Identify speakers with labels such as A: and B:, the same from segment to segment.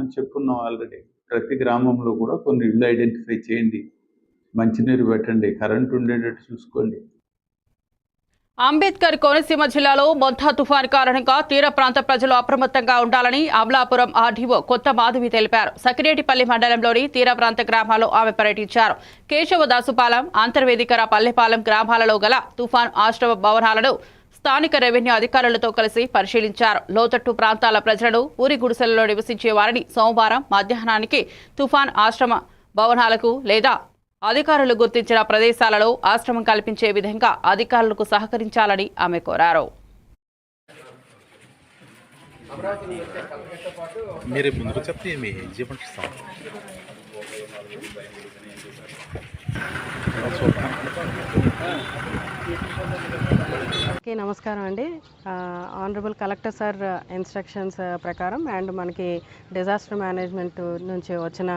A: మనం చెప్పున్నాం ఆల్రెడీ ప్రతి గ్రామంలో కూడా కొన్ని ఇళ్ళు ఐడెంటిఫై చేయండి. మంచినీరు పెట్టండి. కరెంట్ ఉండేటట్టు చూసుకోండి.
B: అంబేద్కర్ కోనసీమ జిల్లాలో మొంతా తుఫాన్ కారణంగా తీర ప్రాంత ప్రజలు అప్రమత్తంగా ఉండాలని అమలాపురం ఆర్డీఓ కొత్త మాధవి తెలిపారు. సకిరేటిపల్లి మండలంలోని తీర ప్రాంత గ్రామాల్లో ఆమె పర్యటించారు. కేశవదాసుపాలెం అంతర్వేదికర పల్లెపాలెం గ్రామాలలో గల తుఫాన్ ఆశ్రమ భవనాలను స్థానిక రెవెన్యూ అధికారులతో కలిసి పరిశీలించారు. లోతట్టు ప్రాంతాల ప్రజలను ఊరి గుడిసెలలో నివసించే వారిని సోమవారం మధ్యాహ్నానికి తుఫాన్ ఆశ్రమ భవనాలకు లేదా అధికారులు గుర్తించిన ప్రదేశాలలో ఆశ్రమం కల్పించే విధంగా అధికారులకు సహకరించాలని ఆమె కోరారు.
C: మీరే ముందుకు చెప్తే
D: ఓకే నమస్కారం అండి. ఆనరబుల్ కలెక్టర్ సార్ ఇన్స్ట్రక్షన్స్ ప్రకారం అండ్ మనకి డిజాస్టర్ మేనేజ్మెంట్ నుంచి వచ్చిన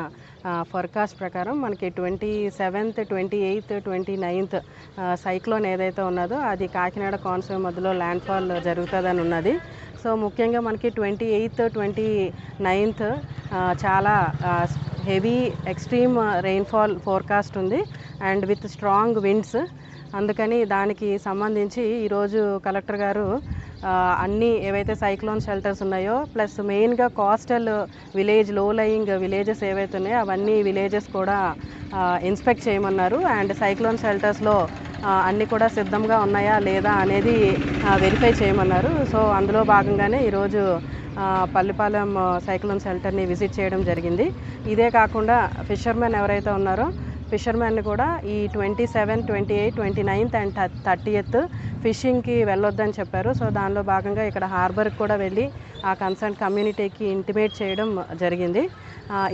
D: ఫర్కాస్ట్ ప్రకారం మనకి twenty seventh twenty eighth twenty ninth cyclone ఏదైతే ఉన్నదో అది కాకినాడ కాన్సూమ్ మధ్యలో ల్యాండ్ఫాల్ జరుగుతుందని ఉన్నది. సో ముఖ్యంగా మనకి ట్వంటీ ఎయిత్ ట్వంటీ నైన్త్ చాలా హెవీ ఎక్స్ట్రీమ్ రెయిన్ఫాల్ ఫోర్కాస్ట్ ఉంది. అండ్ విత్ స్ట్రాంగ్ విండ్స్ అందుకని దానికి సంబంధించి ఈరోజు కలెక్టర్ గారు అన్నీ అన్ని ఏవైతే సైక్లోన్ షెల్టర్స్ ఉన్నాయో ప్లస్ మెయిన్గా కోస్టల్ విలేజ్లో లయింగ్ విలేజెస్ ఏవైతే ఉన్నాయో అవన్నీ విలేజెస్ కూడా ఇన్స్పెక్ట్ చేయమన్నారు. అండ్ సైక్లోన్ షెల్టర్స్లో అన్నీ కూడా సిద్ధంగా ఉన్నాయా లేదా అనేది వెరిఫై చేయమన్నారు. సో అందులో భాగంగానే ఈరోజు పల్లిపాలెం సైక్లోన్ షెల్టర్ని విజిట్ చేయడం జరిగింది. ఇదే కాకుండా ఫిషర్మెన్ ఎవరైతే ఉన్నారో ఫిషర్మెన్ కూడా ఈ twenty seven twenty eight twenty ninth and thirtieth ఫిషింగ్కి వెళ్ళొద్దని చెప్పారు. సో దానిలో భాగంగా ఇక్కడ హార్బర్కి కూడా వెళ్ళి ఆ కన్సర్న్ కమ్యూనిటీకి ఇంటిమేట్ చేయడం జరిగింది.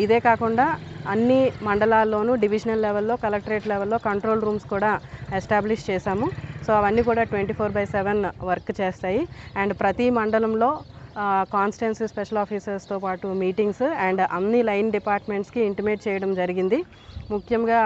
D: ఇదే కాకుండా అన్ని మండలాల్లోనూ డివిజనల్ లెవెల్లో కలెక్టరేట్ లెవెల్లో కంట్రోల్ రూమ్స్ కూడా ఎస్టాబ్లిష్ చేశాము. సో అవన్నీ కూడా twenty four by seven work చేస్తాయి. అండ్ ప్రతి మండలంలో కాన్స్టెన్సీ స్పెషల్ ఆఫీసర్స్తో పాటు మీటింగ్స్ అండ్ అన్ని లైన్ డిపార్ట్మెంట్స్కి ఇంటిమేట్ చేయడం జరిగింది. ముఖ్యంగా